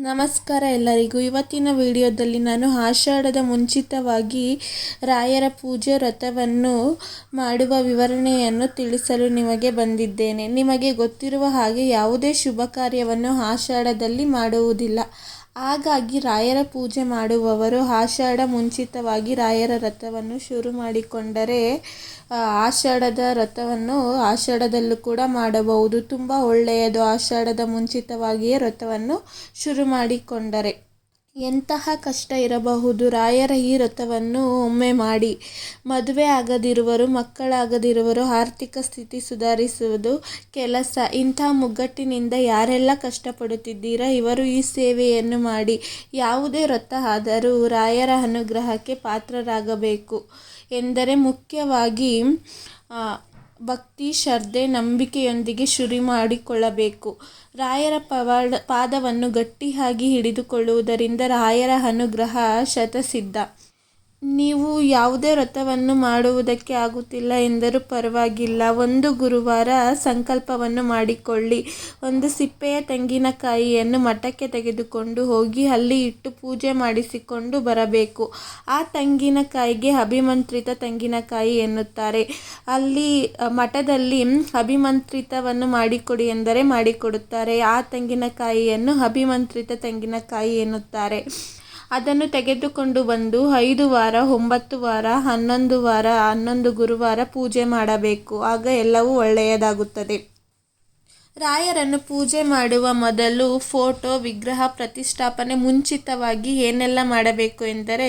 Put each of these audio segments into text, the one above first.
ನಮಸ್ಕಾರ ಎಲ್ಲರಿಗೂ. ಇವತ್ತಿನ ವಿಡಿಯೋದಲ್ಲಿ ನಾನು ಆಷಾಢದ ಮುಂಚಿತವಾಗಿ ರಾಯರ ಪೂಜೆ ವ್ರತವನ್ನು ಮಾಡುವ ವಿವರಣೆಯನ್ನು ತಿಳಿಸಲು ನಿಮಗೆ ಬಂದಿದ್ದೇನೆ. ನಿಮಗೆ ಗೊತ್ತಿರುವ ಹಾಗೆ ಯಾವುದೇ ಶುಭ ಕಾರ್ಯವನ್ನು ಆಷಾಢದಲ್ಲಿ ಮಾಡುವುದಿಲ್ಲ. ಹಾಗಾಗಿ ರಾಯರ ಪೂಜೆ ಮಾಡುವವರು ಆಷಾಢ ಮುಂಚಿತವಾಗಿ ರಾಯರ ರಥವನ್ನು ಶುರು ಮಾಡಿಕೊಂಡರೆ ಆಷಾಢದ ರಥವನ್ನು ಆಷಾಢದಲ್ಲೂ ಕೂಡ ಮಾಡಬಹುದು. ತುಂಬ ಒಳ್ಳೆಯದು ಆಷಾಢದ ಮುಂಚಿತವಾಗಿಯೇ ರಥವನ್ನು ಶುರು ಮಾಡಿಕೊಂಡರೆ. ಎಂತಹ ಕಷ್ಟ ಇರಬಹುದು, ರಾಯರ ಈ ವ್ರತವನ್ನು ಒಮ್ಮೆ ಮಾಡಿ ಮದುವೆ ಆಗದಿರುವರು, ಮಕ್ಕಳಾಗದಿರುವರು, ಆರ್ಥಿಕ ಸ್ಥಿತಿ ಸುಧಾರಿಸುವುದು ಕೆಲಸ. ಇಂಥ ಮುಗ್ಗಟ್ಟಿನಿಂದ ಯಾರೆಲ್ಲ ಕಷ್ಟಪಡುತ್ತಿದ್ದೀರಾ? ಇವರು ಈ ಸೇವೆಯನ್ನು ಮಾಡಿ ಯಾವುದೇ ವ್ರತ ಆದರೂ ರಾಯರ ಅನುಗ್ರಹಕ್ಕೆ ಪಾತ್ರರಾಗಬೇಕು ಎಂದರೆ ಮುಖ್ಯವಾಗಿ ಭಕ್ತಿ ಶ್ರದ್ಧೆ ನಂಬಿಕೆಯೊಂದಿಗೆ ಶುರು ಮಾಡಿಕೊಳ್ಳಬೇಕು ರಾಯರ ಪವಾಡ ಪಾದವನ್ನು ಗಟ್ಟಿಯಾಗಿ ಹಿಡಿದುಕೊಳ್ಳುವುದರಿಂದ ರಾಯರ ಅನುಗ್ರಹ ಶತಸಿದ್ಧ. ನೀವು ಯಾವುದೇ ವ್ರತವನ್ನು ಮಾಡುವುದಕ್ಕೆ ಆಗುತ್ತಿಲ್ಲ ಎಂದರೂ ಪರವಾಗಿಲ್ಲ. ಒಂದು ಗುರುವಾರ ಸಂಕಲ್ಪವನ್ನು ಮಾಡಿಕೊಳ್ಳಿ. ಒಂದು ಸಿಪ್ಪೆಯ ತೆಂಗಿನಕಾಯಿಯನ್ನು ಮಠಕ್ಕೆ ತೆಗೆದುಕೊಂಡು ಹೋಗಿ ಅಲ್ಲಿ ಇಟ್ಟು ಪೂಜೆ ಮಾಡಿಸಿಕೊಂಡು ಬರಬೇಕು. ಆ ತೆಂಗಿನಕಾಯಿಗೆ ಅಭಿಮಂತ್ರಿತ ತೆಂಗಿನಕಾಯಿ ಎನ್ನುತ್ತಾರೆ. ಅಲ್ಲಿ ಮಠದಲ್ಲಿ ಅಭಿಮಂತ್ರಿತವನ್ನು ಮಾಡಿಕೊಡಿ ಎಂದರೆ ಮಾಡಿಕೊಡುತ್ತಾರೆ. ಆ ತೆಂಗಿನಕಾಯಿಯನ್ನು ಅಭಿಮಂತ್ರಿತ ತೆಂಗಿನಕಾಯಿ ಎನ್ನುತ್ತಾರೆ. ಅದನ್ನು ತೆಗೆದುಕೊಂಡು ಬಂದು ಐದು ವಾರ, ಒಂಬತ್ತು ವಾರ, ಹನ್ನೊಂದು ವಾರ, ಹನ್ನೊಂದು ಗುರುವಾರ ಪೂಜೆ ಮಾಡಬೇಕು. ಆಗ ಎಲ್ಲವೂ ಒಳ್ಳೆಯದಾಗುತ್ತದೆ. ರಾಯರನ್ನು ಪೂಜೆ ಮಾಡುವ ಮೊದಲು ಫೋಟೋ ವಿಗ್ರಹ ಪ್ರತಿಷ್ಠಾಪನೆ ಮುಂಚಿತವಾಗಿ ಏನೆಲ್ಲ ಮಾಡಬೇಕು ಎಂದರೆ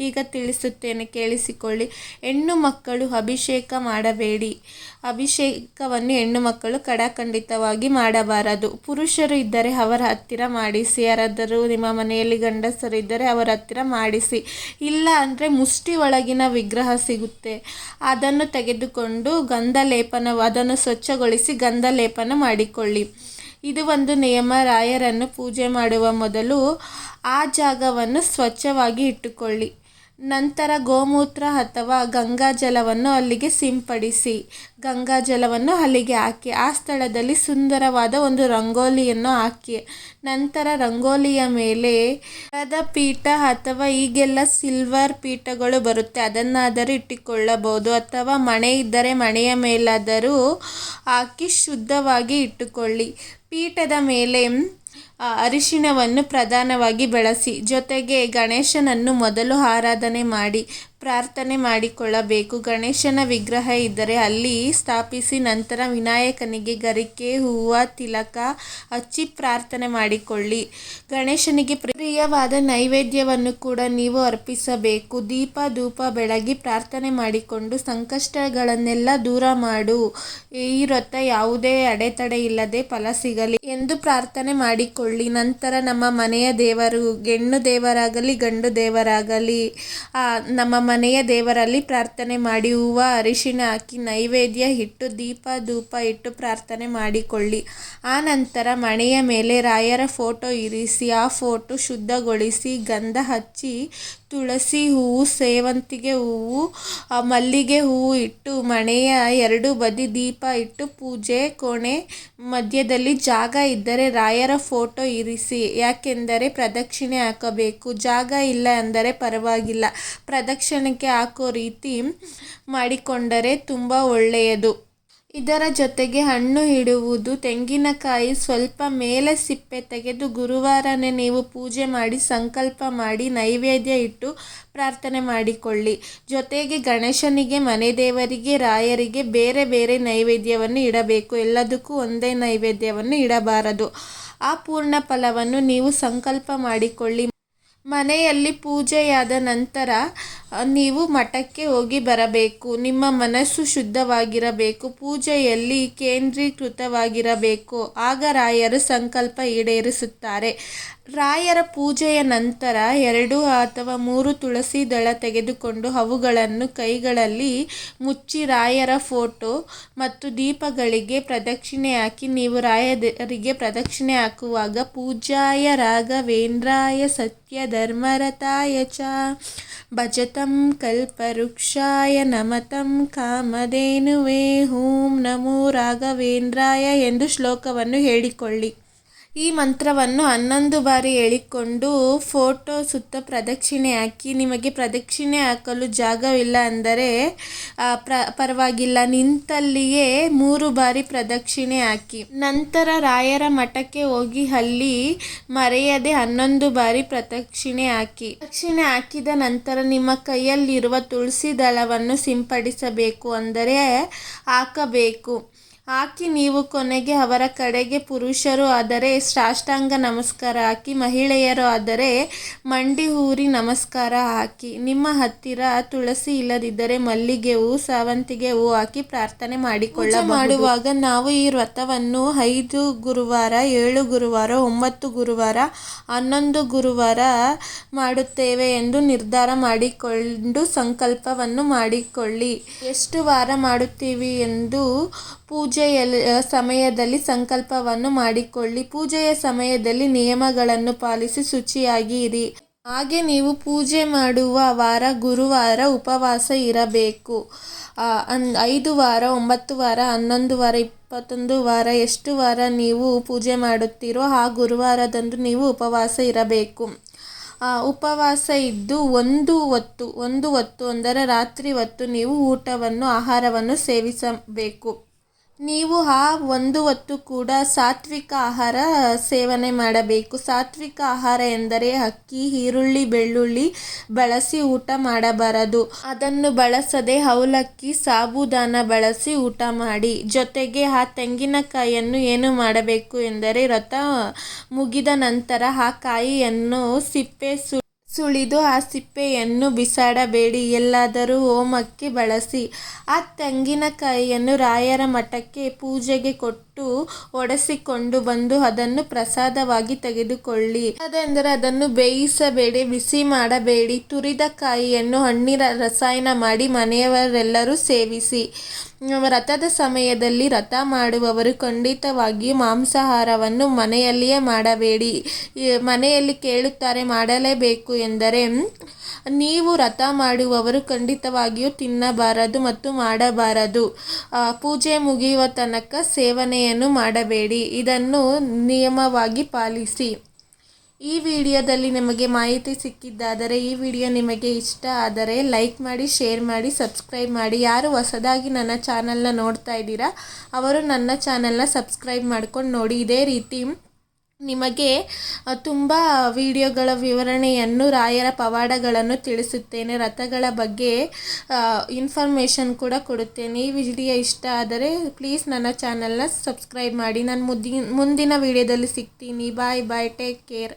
ಈಗ ತಿಳಿಸುತ್ತೇನೆ, ಕೇಳಿಸಿಕೊಳ್ಳಿ. ಹೆಣ್ಣು ಮಕ್ಕಳು ಅಭಿಷೇಕ ಮಾಡಬೇಡಿ. ಅಭಿಷೇಕವನ್ನು ಹೆಣ್ಣು ಮಕ್ಕಳು ಕಡಾಖಂಡಿತವಾಗಿ ಮಾಡಬಾರದು. ಪುರುಷರು ಇದ್ದರೆ ಅವರ ಹತ್ತಿರ ಮಾಡಿಸಿ, ಯಾರಾದರೂ ನಿಮ್ಮ ಮನೆಯಲ್ಲಿ ಗಂಡಸರು ಇದ್ದರೆ ಅವರ ಹತ್ತಿರ ಮಾಡಿಸಿ. ಇಲ್ಲ ಅಂದರೆ ಮುಷ್ಟಿ ಒಳಗಿನ ವಿಗ್ರಹ ಸಿಗುತ್ತೆ. ಅದನ್ನು ತೆಗೆದುಕೊಂಡು ಗಂಧ ಲೇಪನ ಅದನ್ನು ಸ್ವಚ್ಛಗೊಳಿಸಿ ಗಂಧ ಲೇಪನ ಮಾಡಿಕೊಳ್ಳಿ. ಇದು ಒಂದು ನಿಯಮ. ರಾಯರನ್ನು ಪೂಜೆ ಮಾಡುವ ಮೊದಲು ಆ ಜಾಗವನ್ನು ಸ್ವಚ್ಛವಾಗಿ ಇಟ್ಟುಕೊಳ್ಳಿ. ನಂತರ ಗೋಮೂತ್ರ ಅಥವಾ ಗಂಗಾಜಲವನ್ನು ಅಲ್ಲಿಗೆ ಸಿಂಪಡಿಸಿ. ಗಂಗಾಜಲವನ್ನು ಅಲ್ಲಿಗೆ ಹಾಕಿ, ಆ ಸ್ಥಳದಲ್ಲಿ ಸುಂದರವಾದ ಒಂದು ರಂಗೋಲಿಯನ್ನು ಹಾಕಿ. ನಂತರ ರಂಗೋಲಿಯ ಮೇಲೆ ಮರದ ಪೀಠ ಅಥವಾ ಈಗೆಲ್ಲ ಸಿಲ್ವರ್ ಪೀಠಗಳು ಬರುತ್ತೆ. ಅದನ್ನಾದರೂ ಇಟ್ಟುಕೊಳ್ಳಬಹುದು. ಅಥವಾ ಮಣೆ ಇದ್ದರೆ ಮಣೆಯ ಮೇಲಾದರೂ ಹಾಕಿ ಶುದ್ಧವಾಗಿ ಇಟ್ಟುಕೊಳ್ಳಿ. ಪೀಠದ ಮೇಲೆ ಅರಿಶಿಣವನ್ನು ಪ್ರಧಾನವಾಗಿ ಬಳಸಿ, ಜೊತೆಗೆ ಗಣೇಶನನ್ನು ಮೊದಲು ಆರಾಧನೆ ಮಾಡಿ, ಪ್ರಾರ್ಥನೆ ಮಾಡಿಕೊಳ್ಳಬೇಕು. ಗಣೇಶನ ವಿಗ್ರಹ ಇದ್ದರೆ ಅಲ್ಲಿ ಸ್ಥಾಪಿಸಿ ನಂತರ ವಿನಾಯಕನಿಗೆ ಗರಿಕೆ, ಹೂವು, ತಿಲಕ ಹಚ್ಚಿ ಪ್ರಾರ್ಥನೆ ಮಾಡಿಕೊಳ್ಳಿ. ಗಣೇಶನಿಗೆ ಪ್ರಿಯವಾದ ನೈವೇದ್ಯವನ್ನು ಕೂಡ ನೀವು ಅರ್ಪಿಸಬೇಕು. ದೀಪ, ಧೂಪ, ಬೆಳಗಿ ಪ್ರಾರ್ಥನೆ ಮಾಡಿಕೊಂಡು ಸಂಕಷ್ಟಗಳನ್ನೆಲ್ಲ ದೂರ ಮಾಡು. ಈ ವ್ರತ ಯಾವುದೇ ಅಡೆತಡೆ ಇಲ್ಲದೆ ಫಲ ಸಿಗಲಿ ಎಂದು ಪ್ರಾರ್ಥನೆ ಮಾಡಿಕೊಳ್ಳಿ. ನಂತರ ನಮ್ಮ ಮನೆಯ ದೇವರು ಹೆಣ್ಣು ದೇವರಾಗಲಿ, ಗಂಡು ದೇವರಾಗಲಿ ನಮ್ಮ ಮನೆಯ ದೇವರಲ್ಲಿ ಪ್ರಾರ್ಥನೆ ಮಾಡಿ ಹೂವು ಅರಿಶಿಣ ಹಾಕಿ ನೈವೇದ್ಯ ಇಟ್ಟು ದೀಪ, ಧೂಪ ಇಟ್ಟು ಪ್ರಾರ್ಥನೆ ಮಾಡಿಕೊಳ್ಳಿ. ಆ ನಂತರ ಮನೆಯ ಮೇಲೆ ರಾಯರ ಫೋಟೋ ಇರಿಸಿ, ಆ ಫೋಟೋ ಶುದ್ಧಗೊಳಿಸಿ, ಗಂಧ ಹಚ್ಚಿ ತುಳಸಿ ಹೂವು, ಸೇವಂತಿಗೆ ಹೂವು ಮಲ್ಲಿಗೆ ಹೂವು ಇಟ್ಟು ಮನೆಯ ಎರಡು ಬದಿ ದೀಪ ಇಟ್ಟು ಪೂಜೆ ಕೋಣೆ ಮಧ್ಯದಲ್ಲಿ ಜಾಗ ಇದ್ದರೆ ರಾಯರ ಫೋಟೋ ಇರಿಸಿ. ಯಾಕೆಂದರೆ ಪ್ರದಕ್ಷಿಣೆ ಹಾಕಬೇಕು. ಜಾಗ ಇಲ್ಲ ಅಂದರೆ ಪರವಾಗಿಲ್ಲ. ಪ್ರದಕ್ಷಿಣೆಗೆ ಹಾಕೋ ರೀತಿ ಮಾಡಿಕೊಂಡರೆ ತುಂಬ ಒಳ್ಳೆಯದು. ಇದರ ಜೊತೆಗೆ ಹಣ್ಣು ಇಡುವುದು, ತೆಂಗಿನಕಾಯಿ ಸ್ವಲ್ಪ ಮೇಲೆ ಸಿಪ್ಪೆ ತೆಗೆದು ಗುರುವಾರನೇ ನೀವು ಪೂಜೆ ಮಾಡಿ ಸಂಕಲ್ಪ ಮಾಡಿ ನೈವೇದ್ಯ ಇಟ್ಟು ಪ್ರಾರ್ಥನೆ ಮಾಡಿಕೊಳ್ಳಿ. ಜೊತೆಗೆ ಗಣೇಶನಿಗೆ, ಮನೆ ದೇವರಿಗೆ, ರಾಯರಿಗೆ ಬೇರೆ ಬೇರೆ ನೈವೇದ್ಯವನ್ನು ಇಡಬೇಕು. ಎಲ್ಲದಕ್ಕೂ ಒಂದೇ ನೈವೇದ್ಯವನ್ನು ಇಡಬಾರದು. ಆ ಪೂರ್ಣ ಫಲವನ್ನು ನೀವು ಸಂಕಲ್ಪ ಮಾಡಿಕೊಳ್ಳಿ. ಮನೆಯಲ್ಲಿ ಪೂಜೆಯಾದ ನಂತರ ನೀವು ಮಠಕ್ಕೆ ಹೋಗಿ ಬರಬೇಕು, ನಿಮ್ಮ ಮನಸ್ಸು ಶುದ್ಧವಾಗಿರಬೇಕು, ಪೂಜೆಯಲ್ಲಿ ಕೇಂದ್ರೀಕೃತವಾಗಿರಬೇಕು. ಆಗ ರಾಯರು ಸಂಕಲ್ಪ ಈಡೇರಿಸುತ್ತಾರೆ. ರಾಯರ ಪೂಜೆಯ ನಂತರ ಎರಡು ಅಥವಾ ಮೂರು ತುಳಸಿ ದಳ ತೆಗೆದುಕೊಂಡು ಅವುಗಳನ್ನು ಕೈಗಳಲ್ಲಿ ಮುಚ್ಚಿ ರಾಯರ ಫೋಟೋ ಮತ್ತು ದೀಪಗಳಿಗೆ ಪ್ರದಕ್ಷಿಣೆ ಹಾಕಿ, ನೀವು ರಾಯರಿಗೆ ಪ್ರದಕ್ಷಿಣೆ ಹಾಕುವಾಗ ಪೂಜಾಯ ರಾಘವೇಂದ್ರಾಯ ಸತ್ಯ ಧರ್ಮರತಾಯ ಚ ಭಜತಂ ಕಲ್ಪವೃಕ್ಷಾಯ ನಮತಂ ಕಾಮಧೇನುವೇ ಹೂಂ ನಮೋ ರಾಘವೇಂದ್ರಾಯ ಎಂದು ಶ್ಲೋಕವನ್ನು ಹೇಳಿಕೊಳ್ಳಿ. ಈ ಮಂತ್ರವನ್ನು ಹನ್ನೊಂದು ಬಾರಿ ಹೇಳಿಕೊಂಡು ಫೋಟೋ ಸುತ್ತ ಪ್ರದಕ್ಷಿಣೆ ಹಾಕಿ, ನಿಮಗೆ ಪ್ರದಕ್ಷಿಣೆ ಹಾಕಲು ಜಾಗವಿಲ್ಲ ಅಂದರೆ ಪ್ರ, ಪರವಾಗಿಲ್ಲ. ನಿಂತಲ್ಲಿಯೇ ಮೂರು ಬಾರಿ ಪ್ರದಕ್ಷಿಣೆ ಹಾಕಿ. ನಂತರ ರಾಯರ ಮಠಕ್ಕೆ ಹೋಗಿ ಅಲ್ಲಿ ಮರೆಯದೆ ಹನ್ನೊಂದು ಬಾರಿ ಪ್ರದಕ್ಷಿಣೆ ಹಾಕಿ. ಪ್ರದಕ್ಷಿಣೆ ಹಾಕಿದ ನಂತರ ನಿಮ್ಮ ಕೈಯಲ್ಲಿರುವ ತುಳಸಿ ದಳವನ್ನು ಸಿಂಪಡಿಸಬೇಕು ಅಂದರೆ ಹಾಕಬೇಕು. ಹಾಕಿ ನೀವು ಕೊನೆಗೆ ಅವರ ಕಡೆಗೆ ಪುರುಷರು ಆದರೆ ಸಾಷ್ಟಾಂಗ ನಮಸ್ಕಾರ ಹಾಕಿ, ಮಹಿಳೆಯರು ಆದರೆ ಮಂಡಿ ಊರಿ ನಮಸ್ಕಾರ ಹಾಕಿ, ನಿಮ್ಮ ಹತ್ತಿರ ತುಳಸಿ ಇಲ್ಲದಿದ್ದರೆ ಮಲ್ಲಿಗೆ ಹೂ ಸಾವಂತಿಗೆ ಹೂ ಹಾಕಿ ಪ್ರಾರ್ಥನೆ ಮಾಡಿಕೊಳ್ಳ ಮಾಡುವಾಗ ನಾವು ಈ ವ್ರತವನ್ನು ಐದು ಗುರುವಾರ, ಏಳು ಗುರುವಾರ, ಒಂಬತ್ತು ಗುರುವಾರ, ಹನ್ನೊಂದು ಗುರುವಾರ ಮಾಡುತ್ತೇವೆ ಎಂದು ನಿರ್ಧಾರ ಮಾಡಿಕೊಂಡು ಸಂಕಲ್ಪವನ್ನು ಮಾಡಿಕೊಳ್ಳಿ. ಎಷ್ಟು ವಾರ ಮಾಡುತ್ತೀವಿ ಎಂದು ಪೂಜೆಯ ಸಮಯದಲ್ಲಿ ಸಂಕಲ್ಪವನ್ನು ಮಾಡಿಕೊಳ್ಳಿ. ಪೂಜೆಯ ಸಮಯದಲ್ಲಿ ನಿಯಮಗಳನ್ನು ಪಾಲಿಸಿ ಶುಚಿಯಾಗಿ ಇರಿ. ಹಾಗೆ ನೀವು ಪೂಜೆ ಮಾಡುವ ವಾರ, ಗುರುವಾರ ಉಪವಾಸ ಇರಬೇಕು. ಐದು ವಾರ, ಒಂಬತ್ತು ವಾರ, ಹನ್ನೊಂದು ವಾರ, ಇಪ್ಪತ್ತೊಂದು ವಾರ, ಎಷ್ಟು ವಾರ ನೀವು ಪೂಜೆ ಮಾಡುತ್ತೀರೋ ಆ ಗುರುವಾರದಂದು ನೀವು ಉಪವಾಸ ಇರಬೇಕು. ಉಪವಾಸ ಇದ್ದು ಒಂದು ಹೊತ್ತು ಒಂದು ಹೊತ್ತು ಅಂದರೆ ರಾತ್ರಿ ಹೊತ್ತು ನೀವು ಊಟವನ್ನು, ಆಹಾರವನ್ನು ಸೇವಿಸಬೇಕು. ನೀವು ಆ ಒಂದು ಹೊತ್ತು ಕೂಡ ಸಾತ್ವಿಕ ಆಹಾರ ಸೇವನೆ ಮಾಡಬೇಕು. ಸಾತ್ವಿಕ ಆಹಾರ ಎಂದರೆ ಅಕ್ಕಿ, ಈರುಳ್ಳಿ, ಬೆಳ್ಳುಳ್ಳಿ ಬಳಸಿ ಊಟ ಮಾಡಬಾರದು. ಅದನ್ನು ಬಳಸದೆ ಅವಲಕ್ಕಿ, ಸಾಬುದಾನ ಬಳಸಿ ಊಟ ಮಾಡಿ. ಜೊತೆಗೆ ಆ ತೆಂಗಿನಕಾಯಿಯನ್ನು ಏನು ಮಾಡಬೇಕು ಎಂದರೆ ವ್ರತ ಮುಗಿದ ನಂತರ ಆ ಕಾಯಿಯನ್ನು ಸಿಪ್ಪೆ ಸು ಸುಳಿದು ಆ ಸಿಪ್ಪೆಯನ್ನು ಬಿಸಾಡಬೇಡಿ ಎಲ್ಲಾದರೂ ಹೋಮಕ್ಕೆ ಬಳಸಿ. ಆ ತೆಂಗಿನಕಾಯಿಯನ್ನು ರಾಯರ ಮಠಕ್ಕೆ ಪೂಜೆಗೆ ಕೊಟ್ಟು ಒಡೆಸಿಕೊಂಡು ಬಂದು ಅದನ್ನು ಪ್ರಸಾದವಾಗಿ ತೆಗೆದುಕೊಳ್ಳಿ. ಅದೆಂದರೆ ಅದನ್ನು ಬೇಯಿಸಬೇಡಿ, ಬಿಸಿ ಮಾಡಬೇಡಿ. ತುರಿದ ಕಾಯಿಯನ್ನು ಹಣ್ಣಿನ ರಸಾಯನ ಮಾಡಿ ಮನೆಯವರೆಲ್ಲರೂ ಸೇವಿಸಿ. ರಥದ ಸಮಯದಲ್ಲಿ ರಥ ಮಾಡುವವರು ಖಂಡಿತವಾಗಿಯೂ ಮಾಂಸಾಹಾರವನ್ನು ಮನೆಯಲ್ಲಿಯೇ ಮಾಡಬೇಡಿ. ಮನೆಯಲ್ಲಿ ಕೇಳುತ್ತಾರೆ, ಮಾಡಲೇಬೇಕು ಎಂದರೆ ನೀವು ವ್ರತ ಮಾಡುವವರು ಖಂಡಿತವಾಗಿಯೂ ತಿನ್ನಬಾರದು ಮತ್ತು ಮಾಡಬಾರದು. ಪೂಜೆ ಮುಗಿಯುವ ತನಕ ಸೇವನೆಯನ್ನು ಮಾಡಬೇಡಿ. ಇದನ್ನು ನಿಯಮವಾಗಿ ಪಾಲಿಸಿ. ಈ ವಿಡಿಯೋದಲ್ಲಿ ನಿಮಗೆ ಮಾಹಿತಿ ಸಿಕ್ಕಿದ್ದಾದರೆ, ಈ ವಿಡಿಯೋ ನಿಮಗೆ ಇಷ್ಟ ಆದರೆ ಲೈಕ್ ಮಾಡಿ, ಶೇರ್ ಮಾಡಿ, ಸಬ್ಸ್ಕ್ರೈಬ್ ಮಾಡಿ. ಯಾರು ಹೊಸದಾಗಿ ನನ್ನ ಚಾನಲ್ನ ನೋಡ್ತಾ ಇದ್ದೀರಾ, ಅವರು ನನ್ನ ಚಾನಲ್ನ ಸಬ್ಸ್ಕ್ರೈಬ್ ಮಾಡ್ಕೊಂಡು ನೋಡಿ. ಇದೇ ರೀತಿ ನಿಮಗೆ ತುಂಬ ವಿಡಿಯೋಗಳ ವಿವರಣೆಯನ್ನು, ರಾಯರ ಪವಾಡಗಳನ್ನು ತಿಳಿಸುತ್ತೇನೆ. ರಥಗಳ ಬಗ್ಗೆ ಇನ್ಫಾರ್ಮೇಷನ್ ಕೂಡ ಕೊಡುತ್ತೇನೆ. ಈ ವಿಡಿಯೋ ಇಷ್ಟ ಆದರೆ ಪ್ಲೀಸ್ ನನ್ನ ಚಾನಲ್ನ ಸಬ್ಸ್ಕ್ರೈಬ್ ಮಾಡಿ. ನಾನು ಮುಂದಿನ ವಿಡಿಯೋದಲ್ಲಿ ಸಿಗ್ತೀನಿ. ಬಾಯ್ ಬಾಯ್ ಟೇಕ್ ಕೇರ್